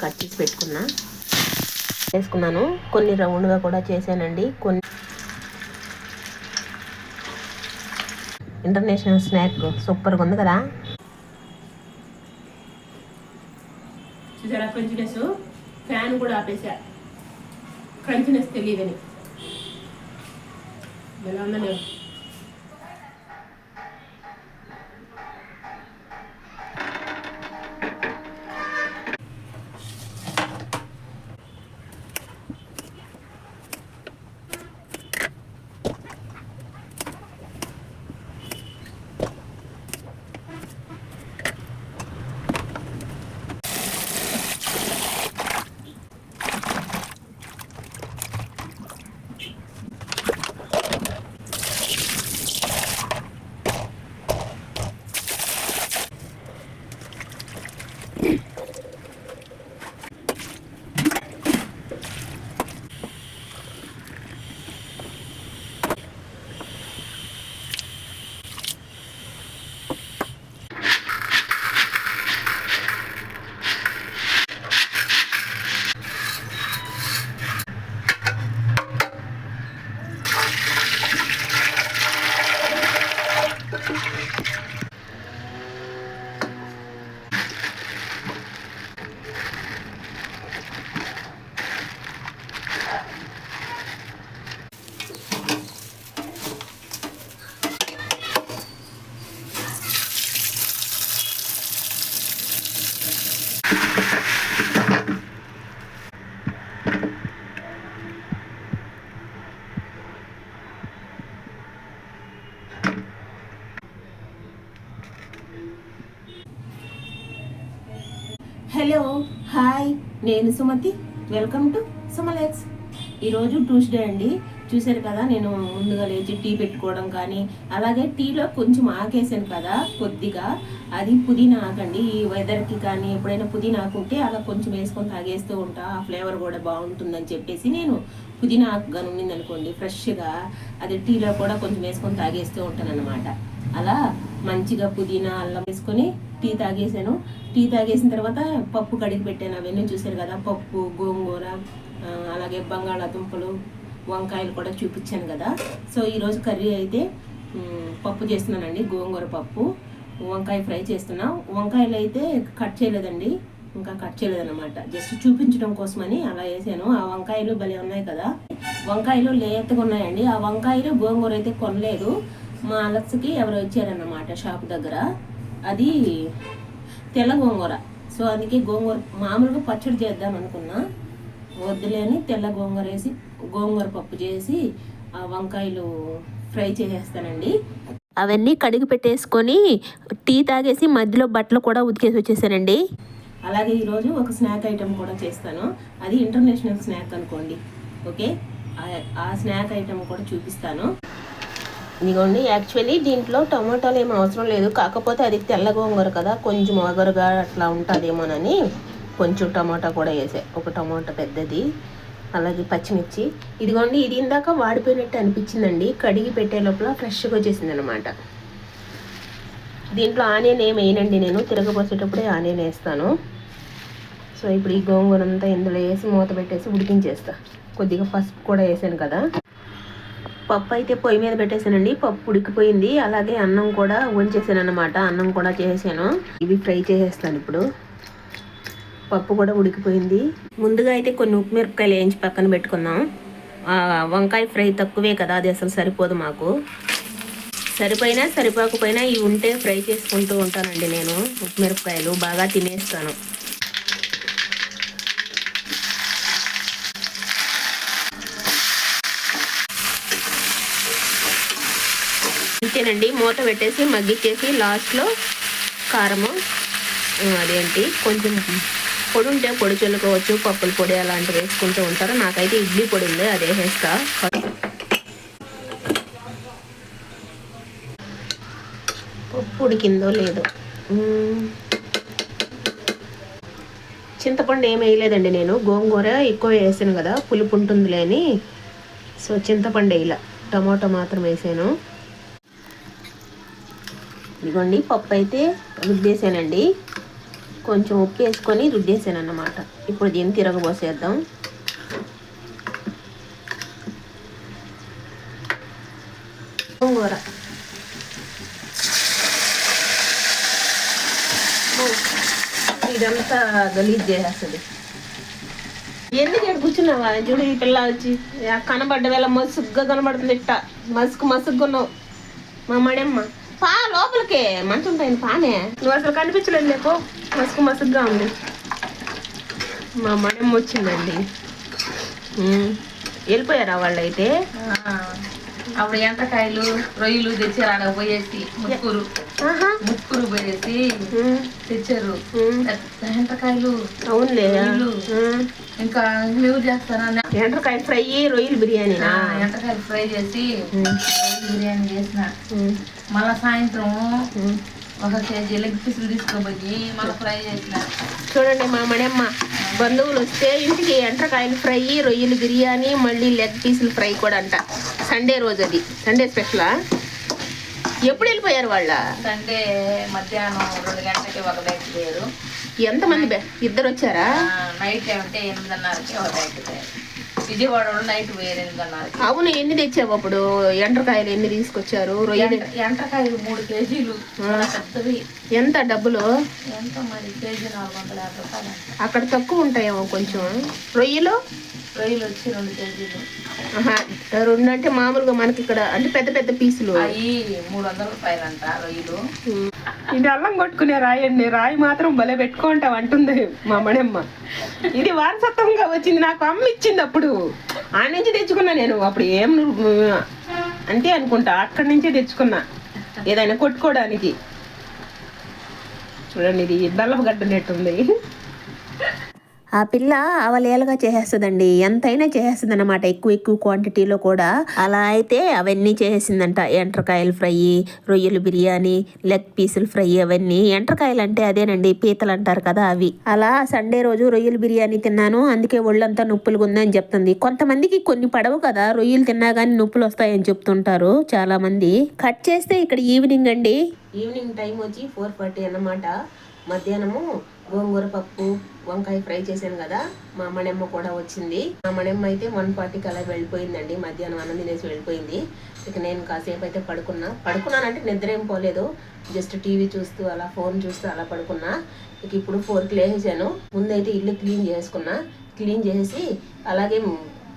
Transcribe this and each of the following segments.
Cut చేసి పెట్టుకున్నా. వేసుకున్నాను. కొన్ని రౌండ్గా కూడా చేశానండి. కొన్ని ఇంటర్నేషనల్ స్నాక్ సూపర్గా ఉంది కదా. చూసారా? క్రంచినెస్. ఫ్యాన్ కూడా ఆపేసా. క్రంచినెస్ తెలియదని. ఎలా ఉందని నేను సుమతి. వెల్కమ్ టు సుమలెక్స్ ఈరోజు ట్యూస్డే అండి. చూశారు కదా నేను ముందుగా లేచి టీ పెట్టుకోవడం కానీ అలాగే టీలో కొంచెం ఆకేసాను కదా కొద్దిగా. అది పుదీనా ఆకండి ఈ వెదర్కి కానీ ఎప్పుడైనా పుదీనా ఆకుంటే అలా కొంచెం వేసుకొని తాగేస్తూ ఉంటా. ఆ ఫ్లేవర్ కూడా బాగుంటుందని చెప్పేసి నేను పుదీనా ఆకు కానీ ఉండింది అనుకోండి ఫ్రెష్గా అది టీలో కూడా కొంచెం వేసుకొని తాగేస్తూ ఉంటాను అనమాట అలా మంచిగా పుదీనా అల్లం వేసుకొని టీ తాగేసాను టీ తాగేసిన తర్వాత పప్పు కడిగి పెట్టాను. అవన్నీ చూశారు కదా పప్పు గోంగూర అలాగే బంగాళాదుంపలు వంకాయలు కూడా చూపించాను కదా. సో ఈరోజు కర్రీ అయితే పప్పు చేస్తున్నానండి గోంగూర పప్పు. వంకాయ ఫ్రై చేస్తున్నా. వంకాయలు అయితే కట్ చేయలేదండి ఇంకా కట్ చేయలేదన్నమాట. జస్ట్ చూపించడం కోసమని అలా వేసాను. ఆ వంకాయలు భలే ఉన్నాయి కదా. వంకాయలు లేతగా ఉన్నాయండి. ఆ వంకాయలు గోంగూర అయితే కొనలేదు. మా అలక్స్కి ఎవరో ఇచ్చారన్నమాట షాప్ దగ్గర. అది తెల్ల గోంగూర. సో అందుకే గోంగూర మామూలుగా పచ్చడి చేద్దాం అనుకున్నా. వద్దులే అని తెల్ల గోంగూర వేసి గోంగూర పప్పు చేసి ఆ వంకాయలు ఫ్రై చేసేస్తానండి. అవన్నీ కడిగి పెట్టేసుకొని టీ తాగేసి మధ్యలో బట్టలు కూడా ఉతికేసి వచ్చేసానండి. అలాగే ఈరోజు ఒక స్నాక్ ఐటెం కూడా చేస్తాను. అది ఇంటర్నేషనల్ స్నాక్ అనుకోండి. ఓకే? ఆ- ఆ స్నాక్ ఐటెం కూడా చూపిస్తాను. ఇదిగోండి యాక్చువల్లీ దీంట్లో టమాటాలు ఏం అవసరం లేదు. కాకపోతే అది తెల్ల గోంగూర కదా కొంచెం ఒగరుగా అట్లా ఉంటుందేమోనని కొంచెం టమాటా కూడా వేసా. ఒక టమాటా పెద్దది అలాగే పచ్చిమిర్చి. ఇదిగోండి ఇది ఇందాక వాడిపోయినట్టు అనిపించిందండి. కడిగి పెట్టే లోపల ఫ్రెష్గా వచ్చేసింది అనమాట దీంట్లో ఆనియన్ ఏం వేయనండి నేను తిరగబోసేటప్పుడే ఆనియన్ వేస్తాను. సో ఇప్పుడు ఈ గోంగూర అంతా ఇందులో వేసి మూత పెట్టేసి ఉడికించేస్తా. కొద్దిగా పసుపు కూడా వేసాను కదా. పప్పు అయితే పొయ్యి మీద పెట్టేశానండి. పప్పు ఉడికిపోయింది. అలాగే అన్నం కూడా వంచేసాను అనమాట అన్నం కూడా చేసాను ఇవి ఫ్రై చేసేస్తాను ఇప్పుడు. పప్పు కూడా ఉడికిపోయింది. ముందుగా అయితే కొన్ని ఉప్పు మిరపకాయలు వేయించి పక్కన పెట్టుకున్నాం వంకాయ ఫ్రై తక్కువే కదా అది అసలు సరిపోదు మాకు. సరిపోయినా సరిపోకపోయినా ఇవి ఉంటే ఫ్రై చేసుకుంటూ ఉంటానండి నేను ఉప్పు మిరపకాయలు. బాగా తినేస్తాను. ఇంతేనండి మూత పెట్టేసి మగ్గిచ్చేసి లాస్ట్లో కారము. అదేంటి కొంచెం పొడి ఉంటే పొడి చల్లుకోవచ్చు పప్పుల పొడి అలాంటివి వేసుకుంటూ ఉంటారు. నాకైతే ఇడ్లీ పొడి ఉంది అదే వేస్తా. పప్పు ఉడికిందో లేదో. చింతపండు ఏమి వేయలేదండి నేను. గోంగూర ఎక్కువ వేసాను కదా పులుపు ఉంటుందిలే అని సో చింతపండు వేయలే టమాటో మాత్రం వేసాను. ఇదిగోండి పప్పు అయితే రుద్దేసానండి కొంచెం ఉప్పు వేసుకొని రుద్దేసాను అన్నమాట ఇప్పుడు దీన్ని తిరగబోసేద్దాం. గోంగూర. ఇదంతా గలీజ్ చేసేస్తుంది. ఎందుకంటే కూర్చున్నావా? చూడు ఈ పిల్ల వచ్చి కనబడ్డ వేళ మసుగ్గా కనబడుతుంది ఇట్ట. మసుకు మసుగ్గున్నావు. మా మడమ్మ. పా లోపలికే. మంచం పైన పానే నువ్వు అసలు కనిపించలేదు లేకో మసుకు మసుగ్గా ఉంది. మా మడమ్మ వచ్చిందండి. వెళ్ళిపోయారా వాళ్ళైతే? ఆ, అప్పుడు ఎంటకాయలు రొయ్యలు తెచ్చారు ఆడ పోయేసి ముక్కురు ఆహా. ముక్కురు పోయేసి. తెచ్చారు. ఎంటకాయలు అవునులే. ఇంకా లేవు చేస్తానని ఎండ్రకాయ ఫ్రై రొయ్యలు బిర్యానీనా? ఎంటకాయలు ఫ్రై చేసి బిర్యానీ చేసిన. మళ్ళా సాయంత్రం. ఒక కేజీ లెగ్ పీసులు తీసుకోపోయి మళ్ళీ ఫ్రై చేసిన. చూడండి మా మణమ్మ బంధువులు వస్తే ఇంటికి ఎండ్రకాయలు ఫ్రై రొయ్యలు బిర్యానీ మళ్ళీ లెగ్ పీసులు ఫ్రై కూడా అంట. సండే రోజు అది. సండే స్పెషలా? ఎప్పుడు వెళ్ళిపోయారు వాళ్ళ? సండే మధ్యాహ్నం రెండు గంటలకి ఒక బయట లేరు ఎంతమంది ఇద్దరు వచ్చారా? నైట్ ఏమంటే ఎనిమిదిన్నరకి ఒక బయట లేరు విజయవాడలో నైట్ ఎనిమిదిన్నరకి అవును ఎన్ని తెచ్చావు అప్పుడు? ఎండ్రకాయలు ఎన్ని తీసుకొచ్చారు? రొయ్యలు ఎంటకాయలు మూడు కేజీలు. పెద్దవి. ఎంత డబ్బులు? ఎంత మరి? కేజీ నాలుగు వందల యాభై రూపాయలు. అక్కడ తక్కువ ఉంటాయేమో కొంచెం. రొయ్యలు? రొయ్యలు వచ్చి రెండు కేజీలు. రెండు అంటే మామూలుగా మనకి ఇక్కడ అంటే పెద్ద పెద్ద పీసులు. అవి మూడు వందల రూపాయలు అంట రొయ్యలు. ఇది అల్లం కొట్టుకునే రాయి అండి. రాయి మాత్రం భలే పెట్టుకుంటాం అంటుంది మా మణమ్మ ఇది వారసత్వంగా వచ్చింది. నాకు అమ్మ ఇచ్చింది అప్పుడు. ఆ నుంచి తెచ్చుకున్నా నేను. అప్పుడు ఏం అంటే అనుకుంటా. అక్కడి నుంచే తెచ్చుకున్నా. ఏదైనా కొట్టుకోవడానికి. చూడండి ఇది బెల్లపు గడ్డనట్టుంది ఆ పిల్ల అవలేలుగా చేసేస్తుందండి. ఎంతైనా చేసేస్తుంది అనమాట ఎక్కువ ఎక్కువ క్వాంటిటీలో కూడా. అలా అయితే అవన్నీ చేసేసిందంట ఎంట్రకాయలు ఫ్రై రొయ్యలు బిర్యానీ లెగ్ పీసులు ఫ్రై అవన్నీ. ఎంట్రకాయలు అంటే అదేనండి పీతలు అంటారు కదా అవి. అలా సండే రోజు రొయ్యలు బిర్యానీ తిన్నాను. అందుకే ఒళ్ళంతా నొప్పులుగా ఉందని చెప్తుంది. కొంతమందికి కొన్ని పడవు కదా. రొయ్యలు తిన్నా కానీ నొప్పులు వస్తాయని చెప్తుంటారు చాలా మంది కట్ చేస్తే ఇక్కడ ఈవినింగ్ అండి. ఈవినింగ్ టైం వచ్చి ఫోర్ ఫార్టీ అన్నమాట. మధ్యాహ్నము గోంగూర పప్పు వంకాయ ఫ్రై చేశాను కదా మా అమ్మడమ్మ కూడా వచ్చింది. మా మణెమ్మ అయితే వన్ ఫార్టీకి అలా వెళ్ళిపోయిందండి. మధ్యాహ్నం అన్నం తినేసి వెళ్ళిపోయింది. ఇక నేను కాసేపు అయితే పడుకున్నా. పడుకున్నానంటే నిద్ర ఏం పోలేదు. జస్ట్ టీవీ చూస్తూ అలా ఫోన్ చూస్తూ అలా పడుకున్నా. ఇక ఇప్పుడు ఫోర్కి లేచేసాను ముందైతే ఇల్లు క్లీన్ చేసుకున్నా. క్లీన్ చేసి అలాగే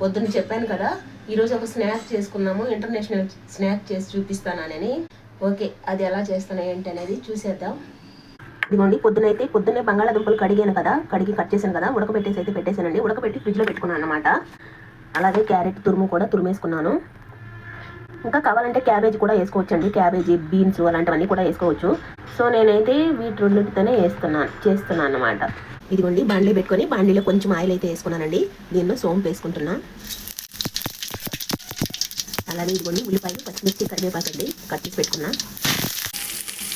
పొద్దున్న చెప్పాను కదా ఈరోజు ఒక స్నాక్ చేసుకున్నాము. ఇంటర్నేషనల్ స్నాక్ చేసి చూపిస్తానని. ఓకే అది ఎలా చేస్తాను ఏంటి అనేది చూసేద్దాం. ఇదిగోండి పొద్దునైతే పొద్దున్నే బంగాళాదుంపలు కడిగాను కదా కడిగి కట్ చేశాను కదా ఉడకబెట్టేసి అయితే పెట్టేశానండి. ఉడకబెట్టి ఫ్రిడ్జ్లో పెట్టుకున్నాను అనమాట అలాగే క్యారెట్ తురుము కూడా తురిమేసుకున్నాను. ఇంకా కావాలంటే క్యాబేజ్ కూడా వేసుకోవచ్చండి. క్యాబేజీ బీన్స్ అలాంటివన్నీ కూడా వేసుకోవచ్చు. సో నేనైతే వీటి రెండింటితోనే వేస్తున్నాను చేస్తున్నాను అనమాట ఇదిగోండి బాండీలో పెట్టుకొని బాండీలో కొంచెం ఆయిల్ అయితే వేసుకున్నానండి. దీనిలో సోంపు వేసుకుంటున్నా. అలాగే ఇదిగోండి ఉల్లిపాయలు పచ్చిమిర్చి కరివేపాకండి కట్ చేసి పెట్టుకున్నా.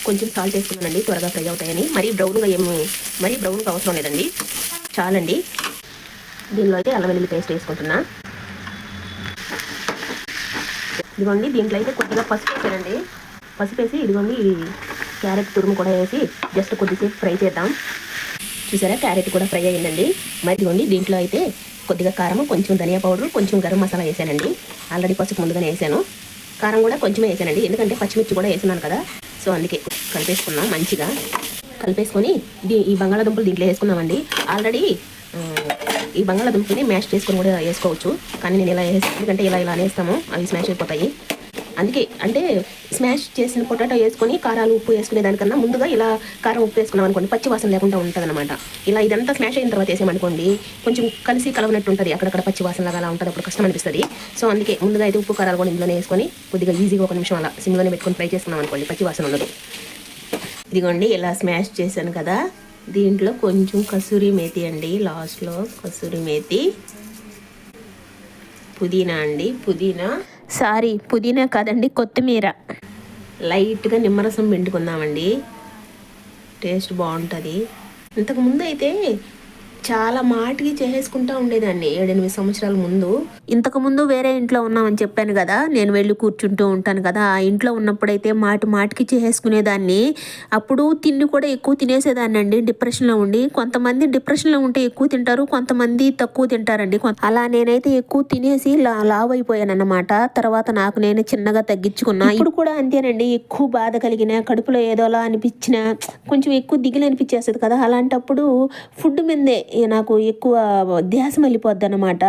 కొంచెం సాల్ట్ వేసుకున్నానండి త్వరగా ఫ్రై అవుతాయని. మరీ బ్రౌన్గా ఏమి మరీ బ్రౌన్గా అవసరం లేదండి. చాలండి. దీనిలో అయితే అల్లం వెల్లుల్లి పేస్ట్ వేసుకుంటున్నా. ఇదిగోండి దీంట్లో అయితే కొద్దిగా పసుపు వేసానండి. పసుపు వేసి ఇదిగోండి ఈ క్యారెట్ తురుము కూడా వేసి జస్ట్ కొద్దిసేపు ఫ్రై చేద్దాం. చూసారా క్యారెట్ కూడా ఫ్రై అయ్యిందండి మరి ఇదిగోండి దీంట్లో అయితే కొద్దిగా కారం కొంచెం ధనియా పౌడర్ కొంచెం గరం మసాలా వేసానండి. ఆల్రెడీ పసుపు ముందుగానే వేసాను. కారం కూడా కొంచెమే వేసానండి. ఎందుకంటే పచ్చిమిర్చి కూడా వేసినాను కదా. సో అందుకే కలిపేసుకున్నాం మంచిగా. కలిపేసుకొని ఇది ఈ బంగాళాదుంపలు దీంట్లో వేసుకున్నామండి ఆల్రెడీ ఈ బంగాళాదుంపని మ్యాష్ చేసుకొని కూడా వేసుకోవచ్చు. కానీ నేను ఇలా వేసి ఎందుకంటే ఇలా ఇలా వేస్తాము అవి స్మాష్ అయిపోతాయి. అందుకే అంటే స్మాష్ చేసిన పొటాటో వేసుకొని కారాలు ఉప్పు వేసుకునే దానికన్నా ముందుగా ఇలా కారం ఉప్పు వేసుకున్నాం అనుకోండి పచ్చి వాసన లేకుండా ఉంటుంది అనమాట ఇలా ఇదంతా స్మాష్ అయిన తర్వాత వేసామనుకోండి కొంచెం కలిసి కలవనట్టు ఉంటుంది. అక్కడక్కడ పచ్చి వాసన లాగా అలా ఉంటుంది అప్పుడు కష్టం అనిపిస్తుంది. సో అందుకే ముందుగా అయితే ఉప్పు కారాలు కూడా ఇందులోనే వేసుకొని కొద్దిగా ఈజీగా ఒక నిమిషం అలా సిమ్లోనే పెట్టుకొని ఫ్రై చేసుకున్నాం అనుకోండి పచ్చి వాసన ఉండదు. ఇదిగోండి ఇలా స్మాష్ చేశాను కదా. దీంట్లో కొంచెం కసూరి మేతి అండి లాస్ట్లో కసూరి మేతి. పుదీనా అండి పుదీనా. సారీ పుదీనా కాదండి కొత్తిమీర. లైట్గా నిమ్మరసం పిండుకుందామండి. టేస్ట్ బాగుంటుంది. ఇంతకుముందు అయితే చాలా మాటికి చేసేసుకుంటా ఉండేదాన్ని ఏడెనిమిది సంవత్సరాల ముందు. ఇంతకు ముందు వేరే ఇంట్లో ఉన్నామని చెప్పాను కదా నేను వెళ్ళి కూర్చుంటూ ఉంటాను కదా ఆ ఇంట్లో ఉన్నప్పుడైతే మాటి మాటికి చేసేసుకునేదాన్ని. అప్పుడు తిండి కూడా ఎక్కువ తినేసేదాన్ని అండి డిప్రెషన్లో ఉండి. కొంతమంది డిప్రెషన్లో ఉంటే ఎక్కువ తింటారు కొంతమంది తక్కువ తింటారండి. అలా నేనైతే ఎక్కువ తినేసి లా లావ్ అయిపోయాను అన్నమాట తర్వాత నాకు నేను చిన్నగా తగ్గించుకున్నా. ఇప్పుడు కూడా అంతేనండి ఎక్కువ బాధ కలిగిన కడుపులో ఏదోలా అనిపించిన కొంచెం ఎక్కువ దిగులు అనిపించేస్తుంది కదా అలాంటప్పుడు ఫుడ్ మీదే నాకు ఎక్కువ ధ్యాసం వెళ్ళిపోద్ది అనమాట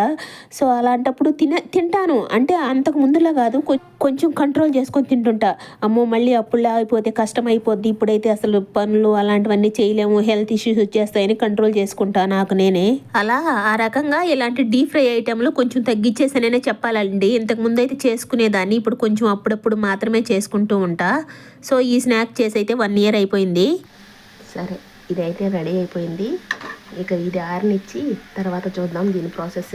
సో అలాంటప్పుడు తిన తింటాను. అంటే అంతకు ముందులా కాదు కొంచెం కంట్రోల్ చేసుకొని తింటుంటా. అమ్మో మళ్ళీ అప్పుడులా అయిపోతే కష్టం అయిపోద్ది ఇప్పుడైతే అసలు పనులు అలాంటివన్నీ చేయలేము. హెల్త్ ఇష్యూస్ వచ్చేస్తాయని కంట్రోల్ చేసుకుంటా నాకు నేనే. అలా ఆ రకంగా ఇలాంటి డీప్ ఫ్రై ఐటెంలు కొంచెం తగ్గించేసాననే చెప్పాలండి. ఇంతకు ముందు అయితే చేసుకునేదాన్ని. ఇప్పుడు కొంచెం అప్పుడప్పుడు మాత్రమే చేసుకుంటూ ఉంటా. సో ఈ స్నాక్ చేసి అయితే వన్ ఇయర్ అయిపోయింది. సరే. ఇదైతే రెడీ అయిపోయింది. ఇక ఇది ఆరనిచ్చి తర్వాత చూద్దాం దీని ప్రాసెస్.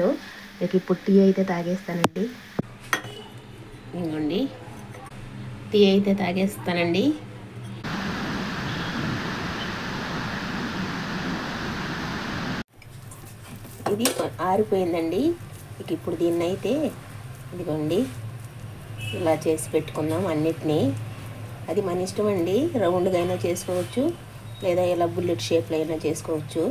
ఇక ఇప్పుడు టీ అయితే తాగేస్తానండి. ఇంకోండి టీ అయితే తాగేస్తానండి. ఇది ఆరిపోయిందండి. ఇక ఇప్పుడు దీన్ని అయితే ఇదిగోండి. ఇలా చేసి పెట్టుకుందాం అన్నిటినీ. అది మన ఇష్టం అండి రౌండ్గా అయినా చేసుకోవచ్చు. లేదా ఇలా బుల్లెట్ షేప్లో అయినా చేసుకోవచ్చు.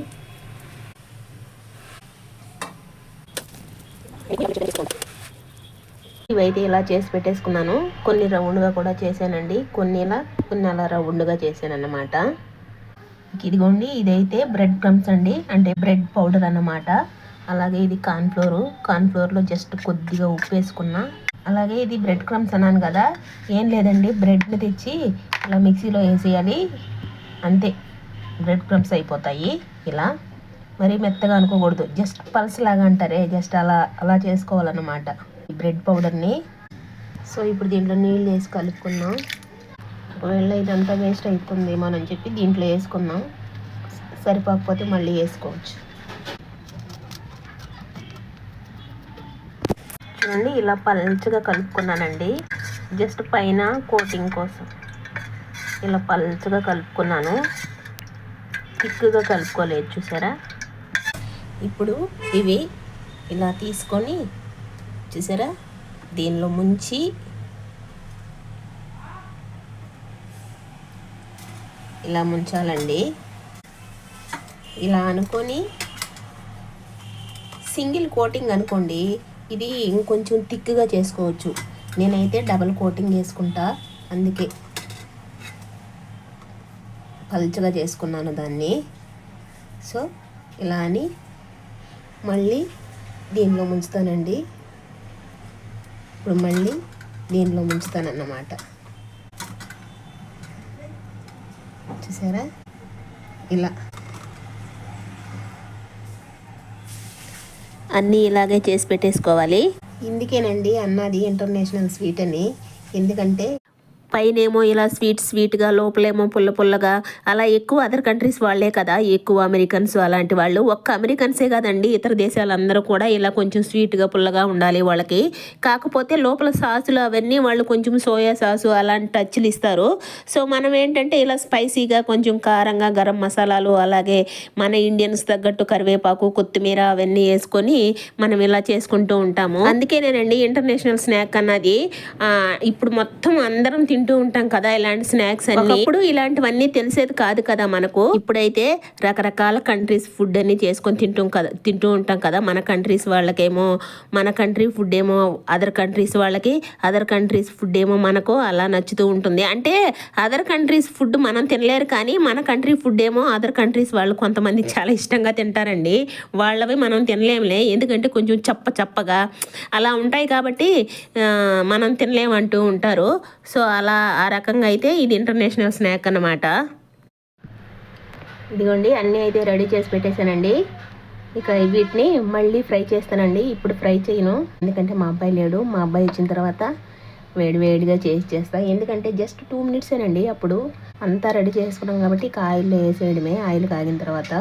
ఇవైతే ఇలా చేసి పెట్టేసుకున్నాను. కొన్ని రౌండ్గా కూడా చేశానండి. కొన్ని ఇలా కొన్ని అలా రౌండ్గా చేశాను అన్నమాట ఇదిగోండి ఇదైతే బ్రెడ్ క్రమ్స్ అండి. అంటే బ్రెడ్ పౌడర్ అన్నమాట. అలాగే ఇది కార్న్ఫ్లోరు కార్న్ఫ్లోర్లో జస్ట్ కొద్దిగా ఉప్పు వేసుకున్నా. అలాగే ఇది బ్రెడ్ క్రమ్స్ అన్నాను కదా. ఏం లేదండి బ్రెడ్ని తెచ్చి ఇలా మిక్సీలో వేసేయాలి. అంతే. బ్రెడ్ క్రమ్స్ అయిపోతాయి. ఇలా. మరి మెత్తగా అనుకోకూడదు. జస్ట్ పల్స్ లాగా అంటారే. జస్ట్ అలా అలా చేసుకోవాలన్నమాట. ఈ బ్రెడ్ పౌడర్ని సో ఇప్పుడు దీంట్లో నీళ్ళు వేసి కలుపుకున్నాం ఒకవేళ ఇదంతా వేస్ట్ అవుతుందేమో అని చెప్పి దీంట్లో వేసుకున్నాం సరిపోకపోతే మళ్ళీ వేసుకోవచ్చు. చూడండి ఇలా పల్చగా కలుపుకున్నానండి. జస్ట్ పైన కోటింగ్ కోసం. ఇలా పల్చగా కలుపుకున్నాను. థిక్గా కలుపుకోలేదు చూసారా? ఇప్పుడు ఇవి ఇలా తీసుకొని చూసారా? దీనిలో ముంచి ఇలా ముంచాలండి. ఇలా అనుకొని సింగిల్ కోటింగ్ అనుకోండి ఇది ఇంకొంచెం థిక్గా చేసుకోవచ్చు. నేనైతే డబల్ కోటింగ్ వేసుకుంటా అందుకే. పల్చగా చేసుకున్నాను దాన్ని. సో ఇలా అని మళ్ళీ దీనిలో ముంచుతానండి. ఇప్పుడు మళ్ళీ దీనిలో ముంచుతానన్నమాట. చూసారా? ఇలా. అన్నీ ఇలాగే చేసి పెట్టేసుకోవాలి. ఇందుకేనండి అన్నది ఇంటర్నేషనల్ స్వీట్ అని. ఎందుకంటే పైనేమో ఇలా స్వీట్ స్వీట్గా లోపలేమో పుల్ల పుల్లగా అలా ఎక్కువ అదర్ కంట్రీస్ వాళ్ళే కదా ఎక్కువ అమెరికన్స్ అలాంటి వాళ్ళు. ఒక్క అమెరికన్సే కాదండి ఇతర దేశాలందరూ కూడా ఇలా కొంచెం స్వీట్గా పుల్లగా ఉండాలి వాళ్ళకి. కాకపోతే లోపల సాసులు అవన్నీ వాళ్ళు కొంచెం సోయా సాసు అలాంటి టచ్లు ఇస్తారు. సో మనం ఏంటంటే ఇలా స్పైసీగా కొంచెం కారంగా గరం మసాలాలు అలాగే మన ఇండియన్స్ తగ్గట్టు కరివేపాకు కొత్తిమీర అవన్నీ వేసుకొని మనం ఇలా చేసుకుంటూ ఉంటాము. అందుకేనేనండి ఇంటర్నేషనల్ స్నాక్ అన్నది ఇప్పుడు మొత్తం అందరం తింటూ ఉంటాం కదా ఇలాంటి స్నాక్స్ అన్ని. ఇప్పుడు ఇలాంటివన్నీ తెలిసేది కాదు కదా మనకు. ఇప్పుడైతే రకరకాల కంట్రీస్ ఫుడ్ అన్ని చేసుకొని తింటాం కదా తింటూ ఉంటాం కదా మన కంట్రీస్ వాళ్ళకేమో మన కంట్రీ ఫుడ్ ఏమో అదర్ కంట్రీస్ వాళ్ళకి అదర్ కంట్రీస్ ఫుడ్ ఏమో మనకు అలా నచ్చుతూ ఉంటుంది. అంటే అదర్ కంట్రీస్ ఫుడ్ మనం తినలేరు కానీ మన కంట్రీ ఫుడ్ ఏమో అదర్ కంట్రీస్ వాళ్ళు కొంతమంది చాలా ఇష్టంగా తింటారండి. వాళ్ళవి మనం తినలేములే. ఎందుకంటే కొంచెం చప్ప చప్పగా అలా ఉంటాయి కాబట్టి మనం తినలేమంటూ ఉంటారు. సో అలా ఆ రకంగా అయితే ఇది ఇంటర్నేషనల్ స్నాక్ అనమాట ఇదిగోండి అన్నీ అయితే రెడీ చేసి పెట్టేశానండి. ఇక వీటిని మళ్ళీ ఫ్రై చేస్తానండి. ఇప్పుడు ఫ్రై చేయను. ఎందుకంటే మా అబ్బాయి లేడు. మా అబ్బాయి వచ్చిన తర్వాత వేడి వేడిగా చేసి చేస్తా. ఎందుకంటే జస్ట్ టూ మినిట్సేనండి అప్పుడు. అంతా రెడీ చేసుకున్నాం కాబట్టి ఇక ఆయిల్ వేసేయడమే. ఆయిల్ కాగిన తర్వాత.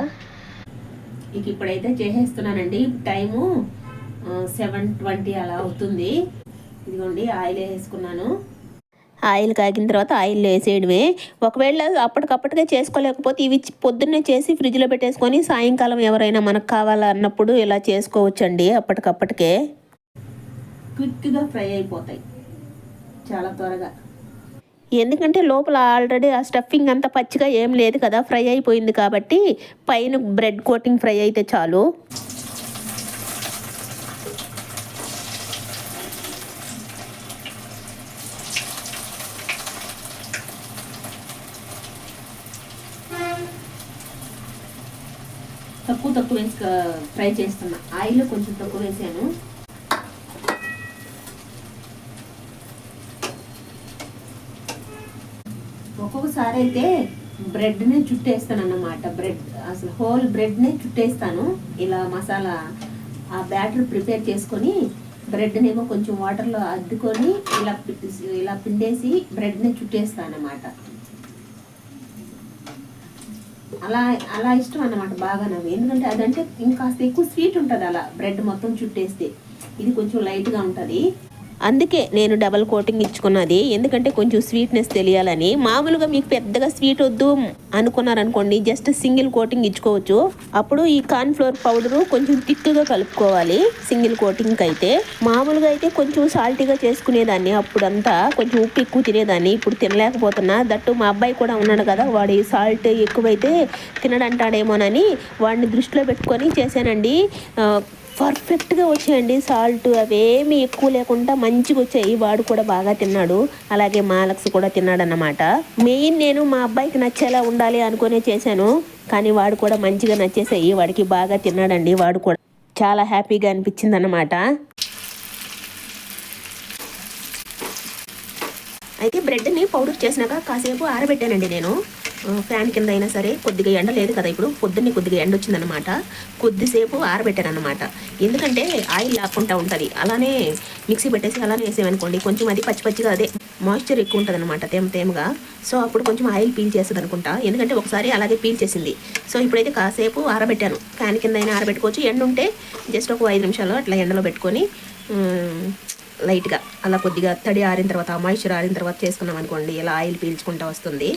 ఇక ఇప్పుడైతే చేసేస్తున్నానండి. టైము సెవెన్ ట్వంటీ అలా అవుతుంది. ఇదిగోండి ఆయిల్ వేసుకున్నాను. ఆయిల్ కాగిన తర్వాత ఆయిల్ వేసేయడమే. ఒకవేళ అప్పటికప్పటికే చేసుకోలేకపోతే ఇవి పొద్దున్నే చేసి ఫ్రిడ్జ్లో పెట్టేసుకొని సాయంకాలం ఎవరైనా మనకు కావాలన్నప్పుడు ఇలా చేసుకోవచ్చండి అప్పటికప్పటికే. క్విక్గా ఫ్రై అయిపోతాయి. చాలా త్వరగా. ఎందుకంటే లోపల ఆల్రెడీ ఆ స్టఫింగ్ అంతా పచ్చిగా ఏం లేదు కదా ఫ్రై అయిపోయింది కాబట్టి పైన బ్రెడ్ కోటింగ్ ఫ్రై అయితే చాలు. తక్కువ తక్కువ వేసి ఫ్రై చేస్తున్నా ఆయిల్ కొంచెం తక్కువ వేసాను. ఒక్కొక్కసారి అయితే బ్రెడ్నే చుట్టేస్తాను అన్నమాట బ్రెడ్ అసలు హోల్ బ్రెడ్నే చుట్టేస్తాను. ఇలా మసాలా ఆ బ్యాటర్ ప్రిపేర్ చేసుకొని బ్రెడ్నేమో కొంచెం వాటర్లో అద్దుకొని ఇలా పి- ఇలా పిండేసి బ్రెడ్ని చుట్టేస్తాను అన్నమాట అలా అలా ఇష్టం అన్నమాట బాగా నాకు. ఎందుకంటే అదంటే ఇంకాస్త ఎక్కువ స్వీట్ ఉంటుంది అలా. బ్రెడ్ మొత్తం చుట్టేస్తే. ఇది కొంచెం లైట్గా ఉంటుంది. అందుకే నేను డబల్ కోటింగ్ ఇచ్చుకున్నది. ఎందుకంటే కొంచెం స్వీట్నెస్ తెలియాలని. మామూలుగా మీకు పెద్దగా స్వీట్ వద్దు అనుకున్నారనుకోండి జస్ట్ సింగిల్ కోటింగ్ ఇచ్చుకోవచ్చు. అప్పుడు ఈ కార్న్ ఫ్లోర్ పౌడరు కొంచెం థిక్గా కలుపుకోవాలి సింగిల్ కోటింగ్కి అయితే. మామూలుగా అయితే కొంచెం సాల్టీగా చేసుకునేదాన్ని. అప్పుడంతా కొంచెం ఉప్పు ఎక్కువ తినేదాన్ని. ఇప్పుడు తినలేకపోతున్నా. దట్టు మా అబ్బాయి కూడా ఉన్నాడు కదా వాడి సాల్ట్ ఎక్కువైతే తినడంటాడేమోనని వాడిని దృష్టిలో పెట్టుకొని చేశానండి. పర్ఫెక్ట్గా వచ్చాయండి. సాల్ట్ అవేమి ఎక్కువ లేకుండా మంచిగా వచ్చాయి. వాడు కూడా బాగా తిన్నాడు. అలాగే మాలక్స్ కూడా తిన్నాడు అన్నమాట మెయిన్ నేను మా అబ్బాయికి నచ్చేలా ఉండాలి అనుకునే చేశాను. కానీ వాడు కూడా మంచిగా నచ్చేసాయి. వాడికి బాగా తిన్నాడండి. వాడు కూడా చాలా హ్యాపీగా అనిపించింది అన్నమాట అయితే బ్రెడ్ని పౌడర్ చేసినాక కాసేపు ఆరబెట్టానండి నేను. ఫ్యాన్ కింద అయినా సరే కొద్దిగా ఎండ లేదు కదా ఇప్పుడు. పొద్దున్నే కొద్దిగా ఎండ వచ్చిందనమాట కొద్దిసేపు ఆరబెట్టాను అనమాట ఎందుకంటే ఆయిల్ లాక్కుంటా ఉంటుంది. అలానే మిక్సీ పెట్టేసి అలానే వేసేమనుకోండి కొంచెం అది పచ్చి పచ్చిగా అదే మాయిశ్చర్ ఎక్కువ ఉంటుంది అనమాట తేమ తేమగా. సో అప్పుడు కొంచెం ఆయిల్ పీల్ చేస్తుంది అనుకుంటా ఎందుకంటే ఒకసారి అలాగే పీల్ చేసింది సో ఇప్పుడైతే కాసేపు ఆరబెట్టాను. ఫ్యాన్ కింద అయినా ఆరబెట్టుకోవచ్చు. ఎండ ఉంటే జస్ట్ ఒక ఐదు నిమిషాలు అట్లా ఎండలో పెట్టుకొని లైట్గా అలా కొద్దిగా తడి ఆరిన తర్వాత మాయిశ్చర్ ఆరిన తర్వాత చేసుకున్నాం అనుకోండి ఇలా ఆయిల్ పీల్చుకుంటూ వస్తుంది.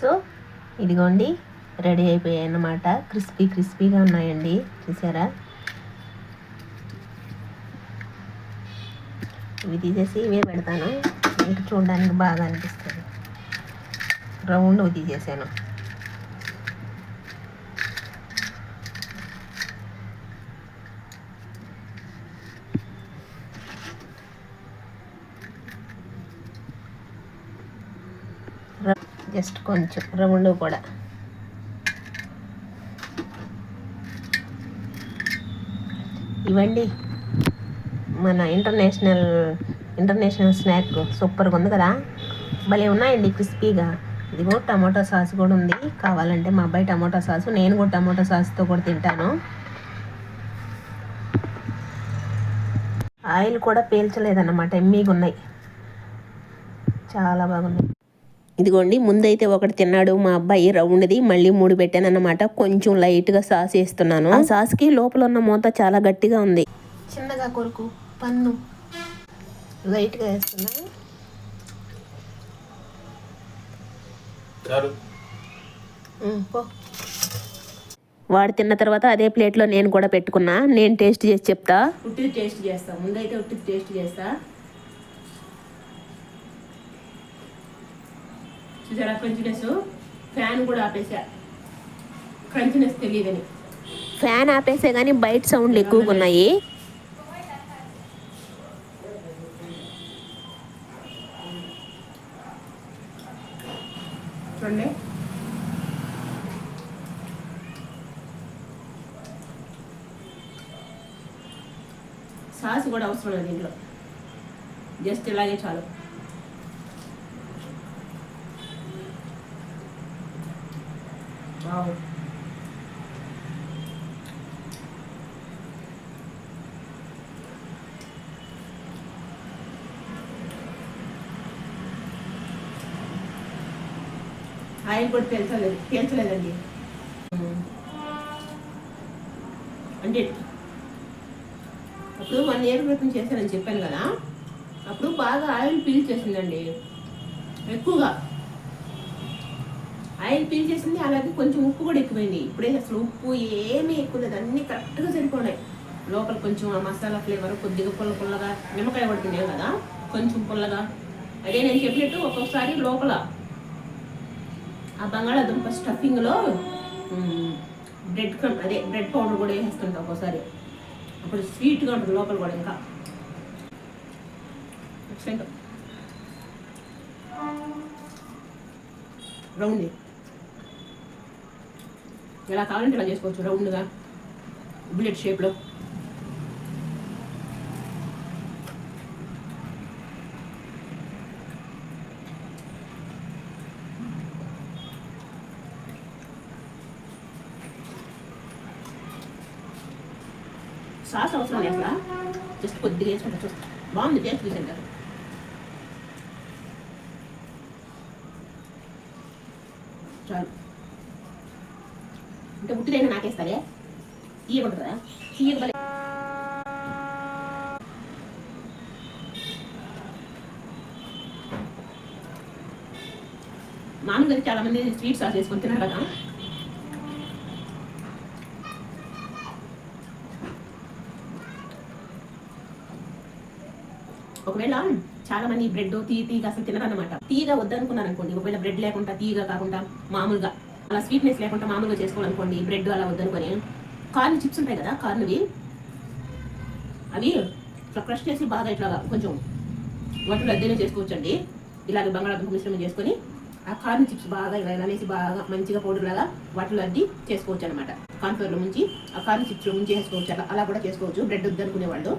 సో ఇదిగోండి రెడీ అయిపోయాయి అన్నమాట క్రిస్పీ క్రిస్పీగా ఉన్నాయండి. చూసారా? ఇవి తీసేసి ఇవే పెడతాను. మీకు చూడడానికి బాగా అనిపిస్తుంది. రౌండ్ తీసేసాను. జస్ట్ కొంచెం రౌండ్ కూడా. ఇవ్వండి. మన ఇంటర్నేషనల్ ఇంటర్నేషనల్ స్నాక్ సూపర్గా ఉంది కదా? భలే ఉన్నాయండి క్రిస్పీగా. ఇదిగో టమాటో సాస్ కూడా ఉంది. కావాలంటే మా అబ్బాయి టమాటో సాసు నేను కూడా టమాటో సాస్తో కూడా తింటాను. ఆయిల్ కూడా పీల్చలేదన్నమాట ఎమ్మీగా ఉన్నాయి చాలా బాగున్నాయి. ఇదిగోండి ముందైతే ఒకటి తిన్నాడు మా అబ్బాయి రౌండ్ది మళ్ళీ మూడు పెట్టాను అన్నమాట కొంచెం లైట్గా సాస్ వేస్తున్నాను ఆ సాస్కి లోపల ఉన్న మూత చాలా గట్టిగా ఉంది. చిన్నగా కొరకు పన్ను. లైట్గా వేస్తున్నాను ఉమ్, పో. వాడు తిన్న తర్వాత అదే ప్లేట్లో నేను కూడా పెట్టుకున్నా. నేను టేస్ట్ చేసి చెప్తా. ఉట్టిది టేస్ట్ చేస్తా. ముందైతే ఉట్టిది టేస్ట్ చేస్తా. చూసారా? క్రంచినెస్ ఫ్యాన్ కూడా ఆపేసా క్రంచినెస్ తెలియదని. ఫ్యాన్ ఆపేసే కానీ బయట సౌండ్లు ఎక్కువగా ఉన్నాయి. చూడండి. సాస్ కూడా అవసరం లేదు దీంట్లో. జస్ట్ ఇలాగే చాలు. ఆయిల్ కూడా పేల్చలేదు పేల్చలేదండి అంటే అప్పుడు వన్ ఇయర్ క్రితం చేశానని చెప్పాను కదా అప్పుడు బాగా ఆయిల్ పీల్ చేసిందండి ఎక్కువగా. ఆయిల్ పీల్ చేసింది అలాగే కొంచెం ఉప్పు కూడా ఎక్కువైంది. ఇప్పుడే అసలు ఉప్పు ఏమీ ఎక్కువ లేదు అన్నీ కరెక్ట్గా సరిపోయినాయి లోపల కొంచెం ఆ మసాలా ఫ్లేవర్ కొద్దిగా పుల్ల పుల్లగా నిమ్మకాయ పడుతున్నాయి కదా కొంచెం పుల్లగా. అదే నేను చెప్పినట్టు ఒక్కొక్కసారి లోపల ఆ బంగాళాదుంప స్టఫింగ్లో బ్రెడ్ క్రమ్ అదే బ్రెడ్ పౌడర్ కూడా వేసేస్తుంటా ఒక్కోసారి. అప్పుడు స్వీట్గా ఉంటుంది లోపల కూడా ఇంకా. ఎక్సలెంట్ రౌండ్ ఎలా కావాలంటే ఇలా చేసుకోవచ్చు రౌండ్గా బుల్లెట్ షేప్లో. సాస్ అవసరం లేదు జస్ట్ కొద్దిగా వేసుకుంటా చూస్తాను బాగుంది టేస్ట్ చూసాను కదా చాలు. అంటే ఉట్టిదైనా నాకేస్తారే? తీయకుంటుందా? తీయక మామూలుగా చాలా మంది స్వీట్ సాస్ వేసుకొని తిన్నారు కదా. ఒకవేళ చాలా మంది బ్రెడ్ తీ తీగా అసలు తినరనమాట తీగా వద్దనుకున్నారు అనుకోండి ఒకవేళ బ్రెడ్ లేకుండా తీగా కాకుండా మామూలుగా అలా స్వీట్నెస్ లేకుండా మామూలుగా చేసుకోవాలనుకోండి బ్రెడ్ అలా వద్దనుకొని కార్న్ చిప్స్ ఉంటాయి కదా కార్న్వి అవి ఇట్లా క్రష్ చేసి బాగా ఇట్లా కొంచెం వంటలు అద్దెనే చేసుకోవచ్చండి. ఇలాగ బంగాళాదుంప మిశ్రమం చేసుకొని ఆ కార్న్ చిప్స్ బాగా ఇలా అనేసి బాగా మంచిగా పౌడర్ లాగా వాటిలో అద్ది చేసుకోవచ్చు అనమాట కార్న్ఫ్లోర్లో ముంచి ఆ కార్న్ చిప్స్లో ముంచి చేసుకోవచ్చు అలా అలా కూడా చేసుకోవచ్చు. బ్రెడ్ వద్దనుకునే వాళ్ళు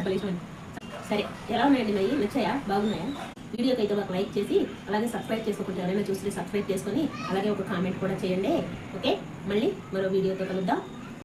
స్వీట్స్ సరే ఎలా ఉన్నాయండి మరి? నచ్చాయా? బాగున్నాయా? వీడియోకి అయితే ఒక లైక్ చేసి అలాగే సబ్స్క్రైబ్ చేసుకోకుండా ఎవరైనా చూసి సబ్స్క్రైబ్ చేసుకొని అలాగే ఒక కామెంట్ కూడా చేయండి. ఓకే? మళ్ళీ మరో వీడియోతో కలుద్దాం.